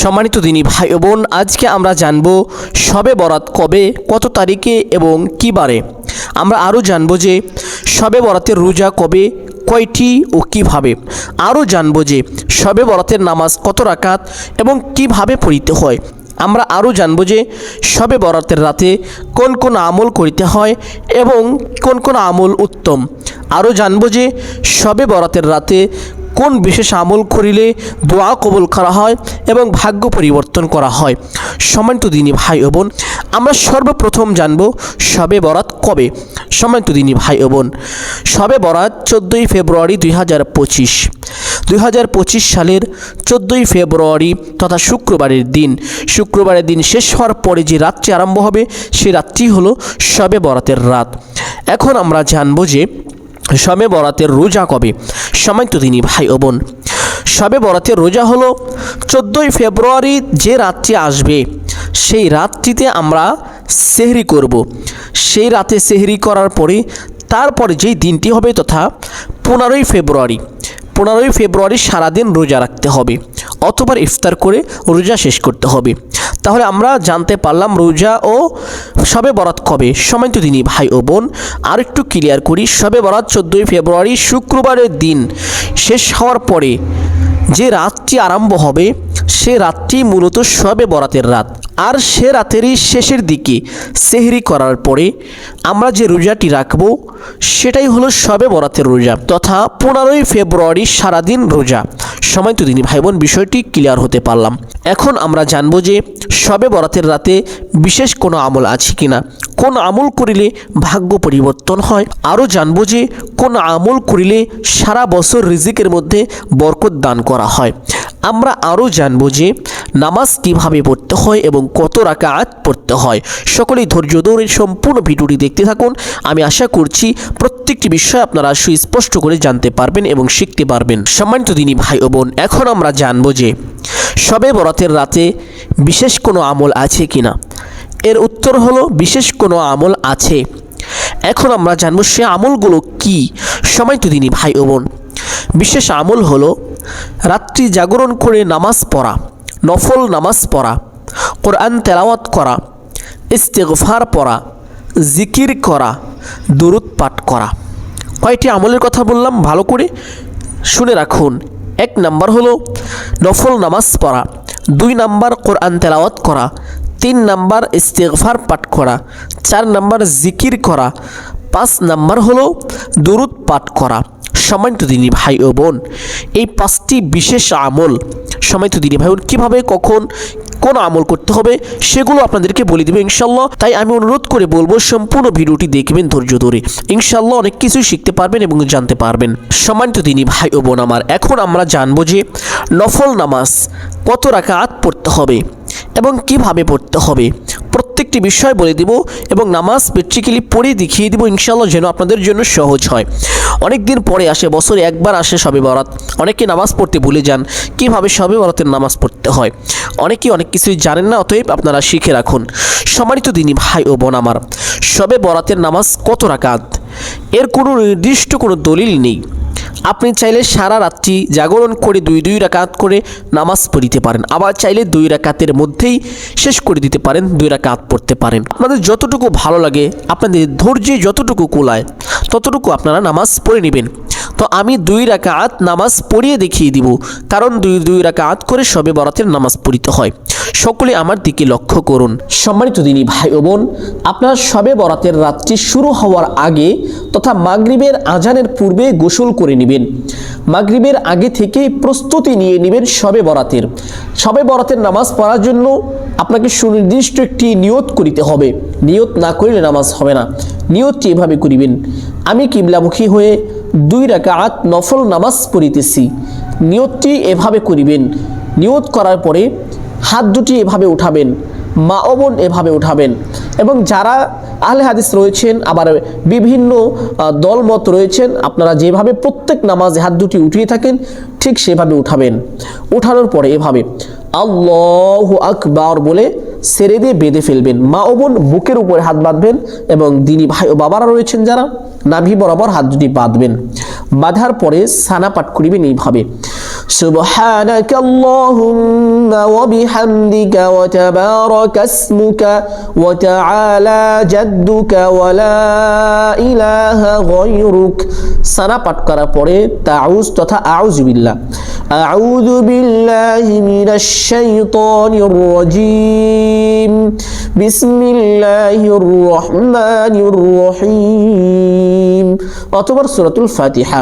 সম্মানিত দিনী ভাই বোন, আজকে আমরা জানব সবে বরাত কবে, কত তারিখে এবং কী বারে। আমরা আরও জানব যে সবে বরাতের রোজা কবে, কয়টি ও কীভাবে। আরও জানব যে সবে বরাতের নামাজ কত রাকাত এবং কীভাবে পড়িতে হয়। আমরা আরও জানব যে সবে বরাতের রাতে কোন কোন আমল করিতে হয় এবং কোন কোন আমল উত্তম। আরও জানব যে সবে বরাতের রাতে কোন বিশেষ আমল করিলে দোয়া কবুল করা হয় এবং ভাগ্য পরিবর্তন করা হয়? সম্মানিত দিনী ভাই ও বোন, আমরা সর্বপ্রথম জানব শবে বরাত কবে? সম্মানিত দিনী ভাই ও বোন শবে বরাত চোদ্দোই ফেব্রুয়ারি দুই হাজার পঁচিশ। দুই হাজার পঁচিশ সালের চোদ্দোই ফেব্রুয়ারি তথা শুক্রবারের দিন। শুক্রবারের দিন শেষ হওয়ার পরে যে রাত্রি আরম্ভ হবে, সে রাত্রি হলো শবে বরাতের রাত। এখন আমরা জানব যে শবে বরাতের রোজা কবে? তো তিনি ভাই ও বোন। শবে বরাতের রোজা হলো চোদ্দোই ফেব্রুয়ারি যে রাত্রি আসবে, সেই রাত্রিতে আমরা সেহরি করব। সেই রাতে সেহরি করার পরে, তারপরে যেই দিনটি হবে তথা পনেরোই ফেব্রুয়ারি পনেরোই ফেব্রুয়ারি সারাদিন রোজা রাখতে হবে অথবা ইফতার করে রোজা শেষ করতে হবে। তাহলে আমরা জানতে পারলাম রোজা ও সবে বরাত কবে? সময় তো দিনই, ভাই ও বোন। আর একটু ক্লিয়ার করি সবে বরাত চোদ্দোই ফেব্রুয়ারি শুক্রবারের দিন শেষ হওয়ার পরে যে রাতটি আরম্ভ হবে, সে রাতটি মূলত সবে বরাতের রাত। আর সে রাতেরই শেষের দিকে সেহরি করার পরে আমরা যে রোজাটি রাখব, সেটাই হলো সবে বরাতের রোজা তথা পনেরোই ফেব্রুয়ারি সারাদিন রোজা। সময় তো দিনই ভাই বোন বিষয়টি ক্লিয়ার হতে পারলাম। এখন আমরা জানব যে সবে বরাতের রাতে বিশেষ কোনো আমল আছে কিনা। কোন আমল করিলে ভাগ্য পরিবর্তন হয়? আরও জানব যে কোন আমল করিলে সারা বছর রিজিকের মধ্যে বরকত দান করা হয়। আমরা আরও জানব যে নামাজ কীভাবে পড়তে হয় এবং কত রাকাত পড়তে হয়। সকলেই ধৈর্য ধরে সম্পূর্ণ ভিডিওটি দেখতে থাকুন। আমি আশা করছি প্রত্যেকটি বিষয় আপনারা সুস্পষ্ট করে জানতে পারবেন এবং শিখতে পারবেন। সম্মানিত দিনী ভাই ও বোন, এখন আমরা জানব যে সবে বরাতের রাতে বিশেষ কোনো আমল আছে কিনা? এর উত্তর হলো, বিশেষ কোনো আমল আছে। এখন আমরা জানব সে আমলগুলো কি। সময় তো দিনই ভাই ও বোন, বিশেষ আমল হলো রাত্রি জাগরণ করে নামাজ পড়া, নফল নামাজ পড়া, কোরআন তেলাওয়াত করা, ইস্তেগফার পড়া, জিকির করা, দুরুদ পাঠ করা। কয়টি আমলের কথা বললাম? ভালো করে শুনে রাখুন। এক নাম্বার হলো নফল নামাজ পড়া, দুই নাম্বার কোরআন তেলাওয়াত করা, তিন নাম্বার ইস্তেগফার পাঠ করা, চার নাম্বার জিকির করা, পাঁচ নাম্বার হলো দুরুদ পাঠ করা। সম্মানিত দিনী ভাই ও বোন, এই পাঁচটি বিশেষ আমল সম্মানিত দিনী ভাই বোন, কীভাবে, কখন, কোন আমল করতে হবে সেগুলো আপনাদেরকে বলে দেবে ইনশাল্লাহ তাই আমি অনুরোধ করে বলব, সম্পূর্ণ ভিডিওটি দেখবেন ধৈর্য ধরে। ইনশাল্লাহ অনেক কিছুই শিখতে পারবেন এবং জানতে পারবেন। সম্মানিত দিনী ভাই ও বোন আমার, এখন আমরা জানব যে নফল নামাজ কত রাকাত পড়তে হবে। এবং কীভাবে পড়তে হবে। প্রত্যেকটি বিষয় বলে দিব এবং নামাজ প্র্যাকটিক্যালি পড়ে দেখিয়ে দিব ইনশাল্লাহ যেন আপনাদের জন্য সহজ হয়। অনেক দিন পরে আসে, বছরে একবার আসে সবে বরাত। অনেকে নামাজ পড়তে ভুলে যান, কীভাবে সবে বরাতের নামাজ পড়তে হয়? অনেকেই অনেক কিছুই জানেন না, অতএব আপনারা শিখে রাখুন। সম্মানিত দিনী ভাই ও বোন আমার সবে বরাতের নামাজ কত রাকাত? এর কোনো নির্দিষ্ট কোনো দলিল নেই। আপনি চাইলে সারা রাত্রি জাগরণ করে দুই দুই রাকাত করে নামাজ পড়িতে পারেন। আবার চাইলে দুই রাকাতের মধ্যেই শেষ করে দিতে পারেন, দুই রাকাত পড়তে পারেন। আপনাদের যতটুকু ভালো লাগে, আপনাদের ধৈর্যে যতটুকু কোলায়, ততটুকু আপনারা নামাজ পড়ে নেবেন। তো আমি দুই রাকাত নামাজ পড়িয়ে দেখিয়ে দিব। কারণ দুই দুই রাকাত করে সবে বরাতের নামাজ পড়িতে হয়। সকলে আমার দিকে লক্ষ্য করুন। সম্মানিত দিনী ভাই ও বোন, আপনার সবে বরাতের রাত্রি শুরু হওয়ার আগে তথা মাগরিবের আজানের পূর্বে গোসল করে নেবেন। মাগরিবের আগে থেকেই প্রস্তুতি নিয়ে নেবেন সবে বরাতের। সবে বরাতের নামাজ পড়ার জন্য আপনাকে সুনির্দিষ্ট একটি নিয়ত করিতে হবে। নিয়ত না করিলে নামাজ হবে না। নিয়তটি এভাবে করিবেন, আমি কিবলামুখী হয়ে দুই রাকাত নফল নামাজ পড়িতেছি। নিয়তটি এভাবে করিবেন। নিয়ত করার পরে হাত দুটি এভাবে উঠাবেন, মা ও এভাবে উঠাবেন এবং যারা আহলে হাদিস রয়েছেন, আবার বিভিন্ন দলমত রয়েছেন, আপনারা যেভাবে প্রত্যেক নামাজে হাত দুটি উঠিয়ে থাকেন, ঠিক সেভাবে উঠাবেন। উঠানোর পরে এভাবে আল্লাহ আকবার বলে সেরে দিয়ে বেঁধে ফেলবেন। মা ও বোন বুকের উপরে হাত বাঁধবেন এবং দিনী ভাই ও বাবারা রয়েছেন যারা, নাভি বরাবর হাত দুটি বাঁধবেন। বাঁধার পরে সানা পাঠ করিবেন এইভাবে। سبحانك اللهم وبحمدك وتبارك اسمك وتعالى جدك ولا إله غيرك সানা পাঠ করার পরে তাউজ তথা আউযু বিল্লাহ আউযু বিল্লাহি মিনাশ শাইতানির রাজিম বিসমিল্লাহির রহমানির রহিম অথবা সূরাতুল ফাতিহা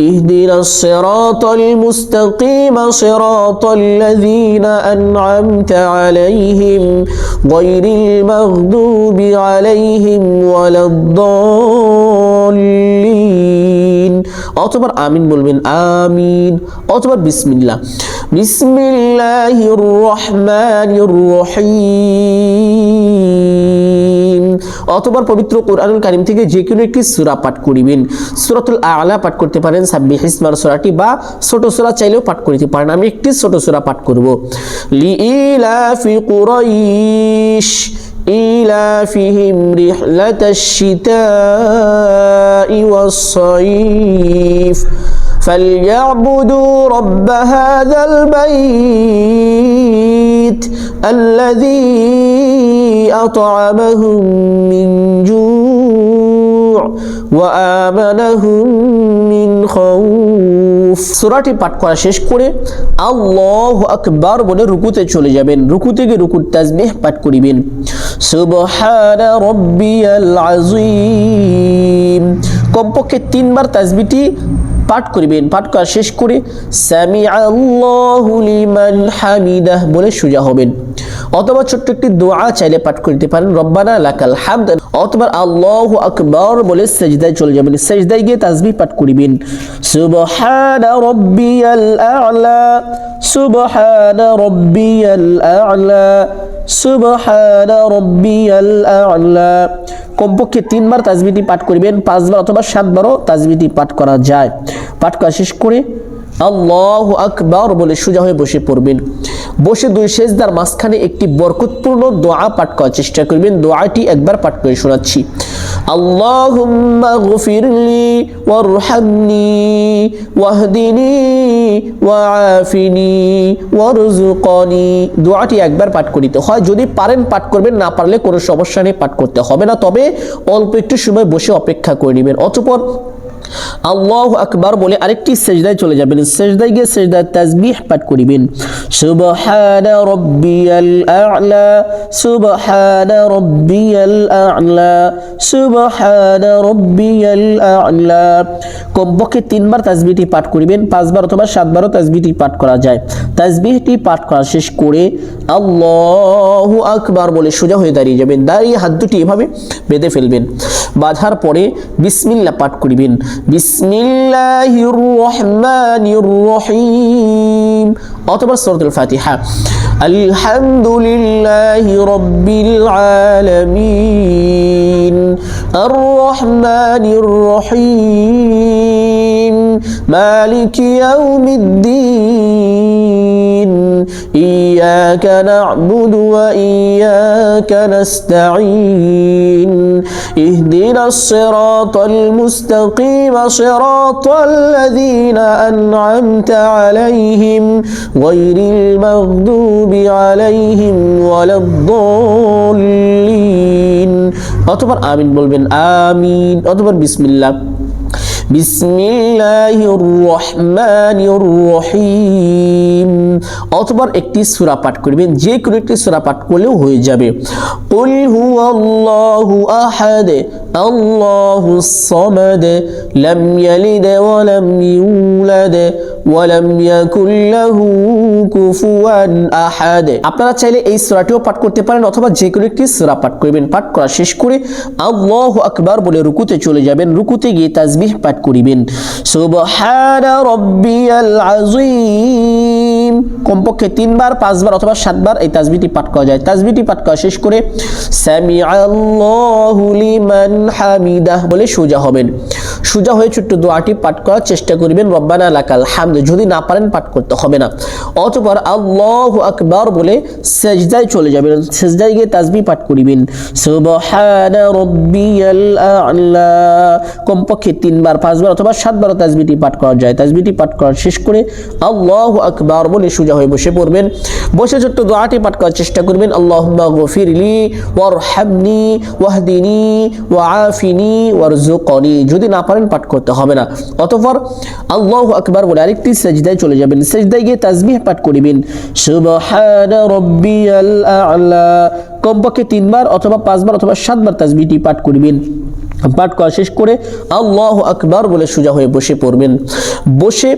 اهدنا الصراط المستقيم صراط الذين أنعمت عليهم غير المغضوب عليهم ولا الضالين অতবার আমিন বলবেন আমিন অতবার বিসমিল্লাহ বিসমিল্লাহির রহমানির রহিম অতবার পবিত্র কোরআনুল কারিম থেকে যে কোনো একটি সূরা পাঠ করিবেন সূরাতুল আলা পাঠ করতে পারেন সাব্বিহ ইসমার সূরাটি বা ছোট সূরা চাইলেও পাঠ করতে পারেন আমি একটি ছোট সূরা পাঠ করব লিইলাফি কুরাইশ إيلافهم رحلة الشتاء والصيف فليعبدوا رب هذا البيت الذي أطعمهم من جوع وآمنهم من خوف সূরাটি পাঠ করা শেষ করে আল্লাহ আকবার বলে রুকুতে চলে যাবেন রুকু থেকে রুকুর তাজবিহ পাঠ করিবেন সুবহানা রাব্বিয়াল আযীম কমপক্ষে তিনবার তাজবিটি পাঠ করিবেন, পাঠ করা শেষ করে আল্লাহু লিমান বলে সোজা হবেন। অথবা ছোট্ট একটি দোয়া চাইলে পাঠ করতে পারেন, রব্বানা লাকাল হামদ অথবা আল্লাহ আকবর বলে সেজদায় চলে যাবেন। সেজদায় গিয়ে তাজবি পাঠ করিবেন, সুবহানা রাব্বিয়াল আ'লা সুবহানা রাব্বিয়াল আ'লা সুবহানা রাব্বিয়াল আ'লা কমপক্ষে তিনবার তাজবিটি পাঠ করিবেন, পাঁচবার অথবা সাতবারও তাজবিটি পাঠ করা যায়। পাঠ করা শেষ করে আল্লাহ আকবার বলে সোজা হয়ে বসে পড়বেন। বসে দুই সেজদার মাঝখানে একটি বরকতপূর্ণ দোয়া পাঠ করার চেষ্টা করবেন। দোয়াটি একবার পাঠ করে শোনাচ্ছি। আল্লাহুম্মা গফিরলি ওয়ারহামনি ওয়াহদিনি ওয়াআফিনি ওয়ারজুকনি দোয়াটি একবার পাঠ করিতে হয়। যদি পারেন পাঠ করবেন, না পারলে কোনো সমস্যা নেই, পাঠ করতে হবে না। তবে অল্প একটু সময় বসে অপেক্ষা করে নেবেন। অতঃপর আল্লাহ আকবার বলে আরেকটি সেজদায় চলে যাবেন। সেজদায় গিয়ে সেজদায় তাসবিহ পাঠ করিবেন। সুবহানা রাব্বিয়াল আ'লা, সুবহানা রাব্বিয়াল আ'লা, সুবহানা রাব্বিয়াল আ'লা। কমপক্ষে তিনবার তাসবিহটি পাঠ করিবেন, পাঁচবার অথবা সাতবারও তাসবিহটি পাঠ করা যায়। তাসবিহটি পাঠ করা শেষ করে আল্লাহু আকবার বলে সোজা হয়ে দাঁড়িয়ে যাবেন। দাঁড়িয়ে হাত দুটি এভাবে বেঁধে ফেলবেন। বাঁধার পরে বিসমিল্লাহ পাঠ করিবেন। বিসমিল্লাহির রহমানির রহিম অথবা সূরাতুল ফাতিহা আলহামদুলিল্লাহি রাব্বিল আলামিন আর রহমানির রহিম মালিকি ইয়াউমিদ্দিন إياك نعبد وإياك نستعين اهدنا الصراط المستقيم صراط الذين أنعمت عليهم غير المغضوب عليهم ولا الضالين অতবার আমিন বলবেন আমিন অতবার বিসমিল্লাহ বিসমিল্লাহির রহমানির রহিম। অতবার একটি সূরা পাঠ করবেন, যে কোনো একটি সূরা পাঠ করলেও হয়ে যাবে। কুল হুয়াল্লাহু আহাদ, আল্লাহুস সামাদ, লাম ইয়ালিদ ওয়া লাম ইউলাদ। ওয়া লাম ইয়াকুল লাহু কুফুয়ান আহাদ। আপনারা চাইলে এই সূরাটিও পাঠ করতে পারেন অথবা যে কোনো একটি সূরা পাঠ করবেন। পাঠ করা শেষ করে আল্লাহু আকবার বলে রুকুতে চলে যাবেন। রুকুতে গিয়ে তাসবিহ পাঠ করিবেন। সুবহানা রাব্বিয়াল আযীম। কমপক্ষে তিনবার, পাঁচবার অথবা সাতবার এই তাজবিটি পাঠ করা যায়। তাজবিটি পাঠ করা শেষ করে সামি আল্লাহু লিমান হামিদাহ বলে সোজা হবেন। সোজা হয়ে ছোট্ট দোয়াটি পাঠ করার চেষ্টা করবেন, রব্বানা লাকাল হামদ। যদি না পারেন, পাঠ করতে হবে না। অতপর আল্লাহু আকবার বলে সেজদায় চলে যাবেন, সেজদায় গিয়ে তাজবি পাঠ করিবেন। কমপক্ষে তিনবার, পাঁচবার অথবা সাতবার তাজবিটি পাঠ করা যায়। তাজবিটি পাঠ করার শেষ করে আল্লাহু আকবার বলে সোজা হয়ে বসে পড়বেন। বসে ছোট্ট দোয়াটি পাঠ করার চেষ্টা করবেন, আল্লাহুম্মা গফিরলি ওয়ারহামনি ওয়াহদিনি ওয়াআফিনি ওয়ারজুকনি যদি না পারেন পাঠ করতে হবে না। অতঃপর আল্লাহ আকবার বলে আরেকটি সেজদায় চলে যাবেন। সেজদায় গিয়ে তাজবিহ পাঠ করিবেন। কমপক্ষে তিনবার অথবা পাঁচবার অথবা সাতবার তাজবিহটি পাঠ করিবেন। পাঠ করা শেষ করে আল্লাহ আকবার বলে সোজা হয়ে বসে পড়বেন। বসে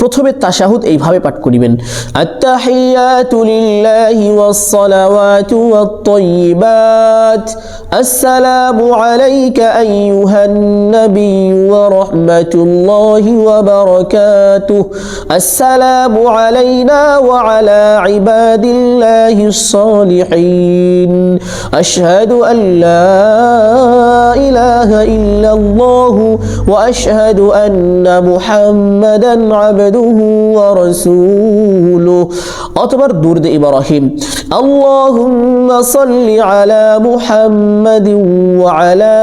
প্রথমে তাশাহুদ এইভাবে পাঠ করিবেন, আত্তাহিয়াতু লিল্লাহি ওয়াস-সালাওয়াতু ওয়াত-তাইয়্যিবাত আসসালামু আলাইকা আইয়ুহান নাবিয়্যু ওয়া রাহমাতুল্লাহি ওয়া বারাকাতুহু, আসসালামু আলাইনা ওয়া আলা ইবাদিল্লাহিস সালিহিন আশহাদু আন লা ইলাহা ইল্লাল্লাহু, ওয়া আশহাদু আন্না মুহাম্মাদান ওয়া রাসূলুহু অতবার দুরুদ ইব্রাহিম। আল্লাহুম্মা সাল্লি আলা মুহাম্মাদিন ওয়া আলা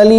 আলি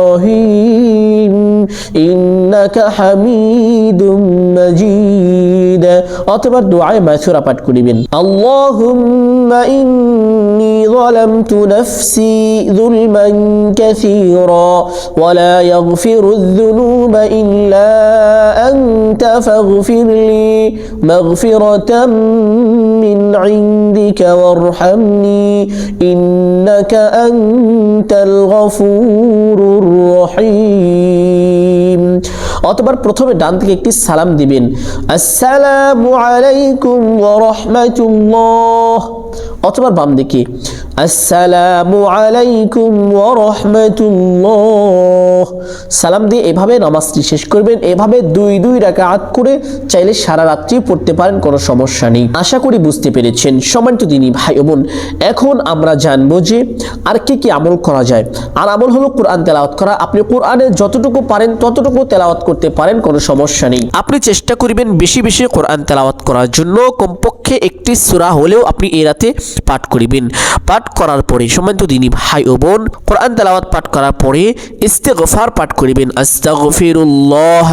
إنك حميد مجيد অতবার দোয়ায় মাসুরা পাঠ করিবেন আল্লাহুম্মা ইন্নী ظلمت نفسي ظلما كثيرا ولا يغفر الذنوب إلا أنت فاغفر لي مغفرة من عندك وارحمني إنك أنت الغفور الرحيم অতবার প্রথমে ডান থেকে একটি সালাম দিবেন। আসসালামু আলাইকুম ওয়া রাহমাতুল্লাহ। অথবা বাম দিকে, আসসালামু আলাইকুম রাহমাতুল্লাহ। সালাম দিয়ে এভাবে নামাজটি শেষ করবেন, এভাবে দুই দুই রাকাত করে চাইলে সারা রাত্রি পড়তে পারেন, কোনো সমস্যা নেই। আশা করি বুঝতে পেরেছেন। সম্মানিত দিনই ভাই বোন, এখন আমরা জানব যে আর কি কি আমল করা যায়। আর আমল হলো কোরআন তেলাওয়াত করা। আপনি কোরআনে যতটুকু পারেন, ততটুকু তেলাওয়াত করতে পারেন, কোনো সমস্যা নেই। আপনি চেষ্টা করবেন বেশি বেশি কোরআন তেলাওয়াত করার জন্য। কমপক্ষে একটি সূরা হলেও আপনি এ রাতে পাঠ করিবেন। পাঠ করার পরে সম্মানিত দিনী ভাই ও বোন কোরআন তেলাওয়াত পাঠ করার পরে ইস্তেগফার পাঠ করিবেন। আস্তাগফিরুল্লাহ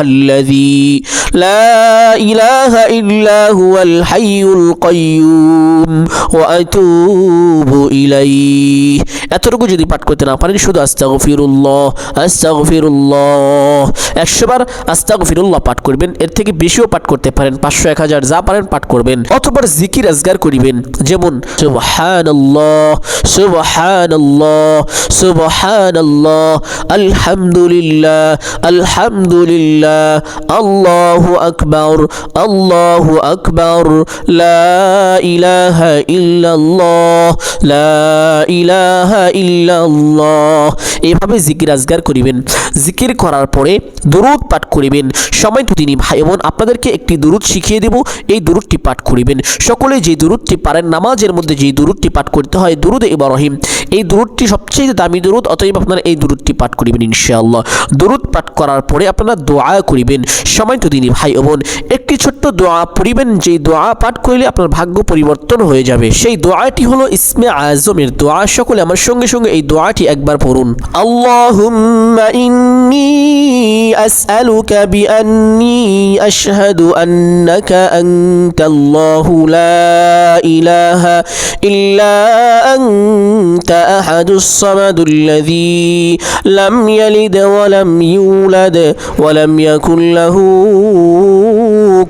লা ইলাহা ইল্লা হুয়াল হাইয়ুল কাইয়্যুম ওয়া আতুবু ইলাইহি। এতটুকু যদি পাঠ করতে না পারেন, শুধু আস্তাগফিরুল্লাহ আস্তাগফিরুল্লাহ একশোবার আস্তাগফিরুল্লাহ পাঠ করবেন। এর থেকে বেশিও পাঠ করতে পারেন। পাঁচশো, এক হাজার যা পারেন পাঠ করবেন। অথবা জিকির আজগার করিবেন। যেমন সুবহানাল্লাহ সুবহানাল্লাহ সুবহানাল্লাহ, আলহামদুলিল্লাহ আলহামদুলিল্লাহ, আল্লাহু আকবার আল্লাহু আকবার, লা ইলাহা ইল্লাল্লাহ, লা ইলাহা ইল্লাল্লাহ। এভাবে জিকির আজগার করিবেন। জিকির করার পরে দুরুদ পাঠ করিবেন। সময় তো তিনি ভাই বোন, আপনাদেরকে একটি দুরুদ শিখিয়ে দেব। এই দুরুদটি পাঠ করিবেন। সকলে যে দুরুদটি পারেন, নামাজের মধ্যে যে দুরুদটি পাঠ করতে হয় দুরুদ ইব্রাহিম। এই দুরুদটি সবচেয়ে দামি দুরুদ, অতএব আপনারা এই দুরুদটি পাঠ করিবেন ইনশাআল্লাহ। দুরুদ পাঠ করার পরে আপনারা দোয়া করিবেন। সময় তো তিনি ভাই ও বোন, একটি ছোট্ট দোয়া পড়িবেন, যে দোয়া পাঠ করলে আপনার ভাগ্য পরিবর্তন হয়ে যাবে। সেই দোয়াটি হলো ইসমে আজমের দোয়া। সকলে আমার সঙ্গে সঙ্গে এই দোয়াটি একবার পড়ুন। আল্লাহুম্মা ইন্নী আসআলুকা বিআন্নী আশহাদু আন্নাকা লা ইলাহা ইল্লা আনতা। أحد الصمد الذي لم يلد ولم يولد ولم يكن له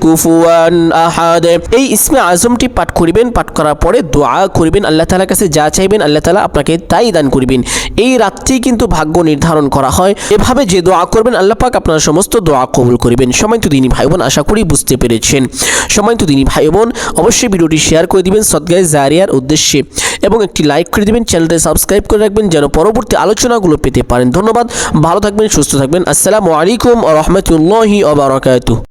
কুফুয়ান আহাদ এই ইসমে আজমটি পাঠ করিবেন পাঠ করার পরে দোয়া করিবেন আল্লাহ তালার কাছে যা চাইবেন আল্লাহ তালা আপনাকে তাই দান করিবেন এই রাত্রি কিন্তু ভাগ্য নির্ধারণ করা হয় এভাবে যে দোয়া করবেন আল্লাহ পাক আপনার সমস্ত দোয়া কবুল করিবেন সময় তো দিনী ভাই বোন আশা করি বুঝতে পেরেছেন সময় তো দিনী ভাই বোন অবশ্যই ভিডিওটি শেয়ার করে দিবেন সদগায় জারিয়ার উদ্দেশ্যে এবং একটি লাইক করে দিবেন চ্যানেলটি সাবস্ক্রাইব করে রাখবেন যেন পরবর্তী আলোচনাগুলো পেতে পারেন। ধন্যবাদ, ভালো থাকবেন, সুস্থ থাকবেন। আসসালামু আলাইকুম রহমতুল্লাহি ওবরাকাতুহ